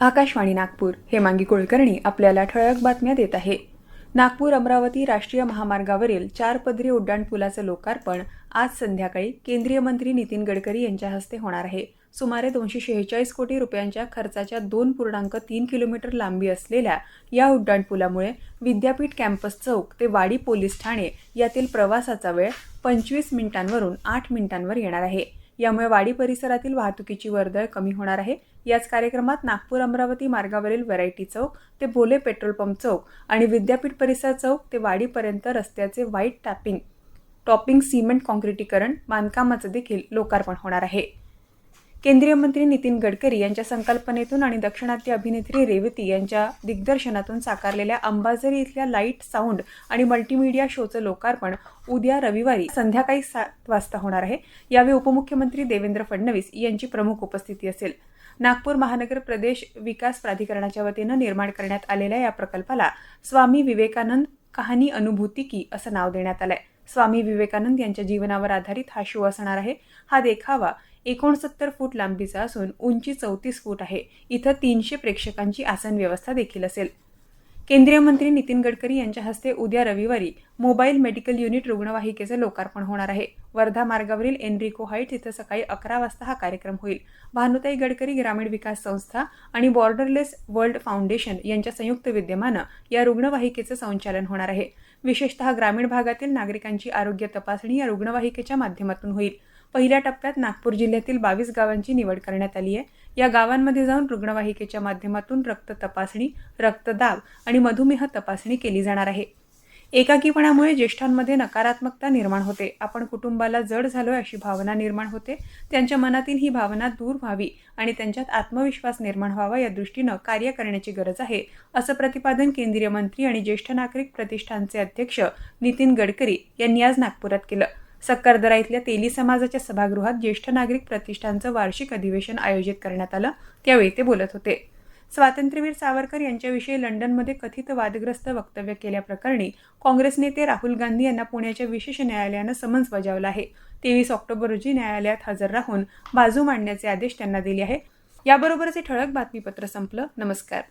आकाशवाणी नागपूर. हेमांगी कुलकर्णी आपल्याला ठळक बातम्या देत आहे. नागपूर अमरावती राष्ट्रीय महामार्गावरील चार पदरी उड्डाणपुलाचं लोकार्पण आज संध्याकाळी केंद्रीय मंत्री नितीन गडकरी यांच्या हस्ते होणार आहे. सुमारे दोनशे शेहेचाळीस कोटी रुपयांच्या खर्चाच्या दोन पूर्णांक तीन किलोमीटर लांबी असलेल्या या उड्डाणपुलामुळे विद्यापीठ कॅम्पस चौक ते वाडी पोलीस ठाणे यातील प्रवासाचा वेळ पंचवीस मिनिटांवरून आठ मिनिटांवर येणार आहे. यामुळे वाडी परिसरातील वाहतुकीची वर्दळ कमी होणार आहे. याच कार्यक्रमात नागपूर अमरावती मार्गावरील व्हरायटी चौक ते बोले पेट्रोल पंप चौक आणि विद्यापीठ परिसर चौक ते वाडीपर्यंत रस्त्याचे व्हाईट टॅपिंग टॉपिंग सिमेंट कॉन्क्रिटीकरण बांधकामाचं देखील लोकार्पण होणार आहे. केंद्रीय मंत्री नितीन गडकरी यांच्या संकल्पनेतून आणि दक्षिणात्य अभिनेत्री रेवती यांच्या दिग्दर्शनातून साकारलेल्या अंबाझरी इथल्या लाइट साऊंड आणि मल्टीमीडिया शोचं लोकार्पण उद्या रविवारी संध्याकाळी सात वाजता होणार आहे. यावेळी उपमुख्यमंत्री देवेंद्र फडणवीस यांची प्रमुख उपस्थिती असेल. नागपूर महानगर प्रदेश विकास प्राधिकरणाच्या वतीनं निर्माण करण्यात आलेल्या या प्रकल्पाला स्वामी विवेकानंद कहाणी अनुभूती की असं नाव देण्यात आलं आहे स्वामी विवेकानंद यांच्या जीवनावर आधारित हा शो असणार आहे. हा देखावा एकोणसत्तर फूट लांबीचा असून उंची चौतीस फूट आहे. इथं तीनशे प्रेक्षकांची आसन व्यवस्था देखील असेल. केंद्रीय मंत्री नितीन गडकरी यांच्या हस्ते उद्या रविवारी मोबाईल मेडिकल युनिट रुग्णवाहिकेचं लोकार्पण होणार आहे. वर्धा मार्गावरील एनरिको हाईट्स इथं सकाळी अकरा वाजता हा कार्यक्रम होईल. भानुताई गडकरी ग्रामीण विकास संस्था आणि बॉर्डरलेस वर्ल्ड फाउंडेशन यांच्या संयुक्त विद्यमानं या रुग्णवाहिकेचं संचालन होणार आहे. विशेषतः ग्रामीण भागातील नागरिकांची आरोग्य तपासणी या रुग्णवाहिकेच्या माध्यमातून होईल. पहिल्या टप्प्यात नागपूर जिल्ह्यातील बावीस गावांची निवड करण्यात आली आहे. या गावांमध्ये जाऊन रुग्णवाहिकेच्या माध्यमातून रक्त तपासणी रक्तदाब आणि मधुमेह तपासणी केली जाणार आहे. एकाकीपणामुळे ज्येष्ठांमध्ये नकारात्मकता निर्माण होते. आपण कुटुंबाला जड झालोय अशी भावना निर्माण होते. त्यांच्या मनातील ही भावना दूर व्हावी आणि त्यांच्यात आत्मविश्वास निर्माण व्हावा या दृष्टीनं कार्य करण्याची गरज आहे असं प्रतिपादन केंद्रीय मंत्री आणि ज्येष्ठ नागरिक प्रतिष्ठानचे अध्यक्ष नितीन गडकरी यांनी आज नागपुरात केलं. सक्करदरा इथल्या तेली समाजाच्या सभागृहात ज्येष्ठ नागरिक प्रतिष्ठानचं वार्षिक अधिवेशन आयोजित करण्यात आलं. त्यावेळी ते बोलत होते. स्वातंत्र्यवीर सावरकर यांच्याविषयी लंडनमध्ये कथित वादग्रस्त वक्तव्य केल्याप्रकरणी काँग्रेस नेते राहुल गांधी यांना पुण्याच्या विशेष न्यायालयानं समन्स बजावलं आहे. तेवीस ऑक्टोबर रोजी न्यायालयात हजर राहून बाजू मांडण्याचे आदेश त्यांना दिले आहे. याबरोबरच हे ठळक बातमीपत्र संपलं. नमस्कार.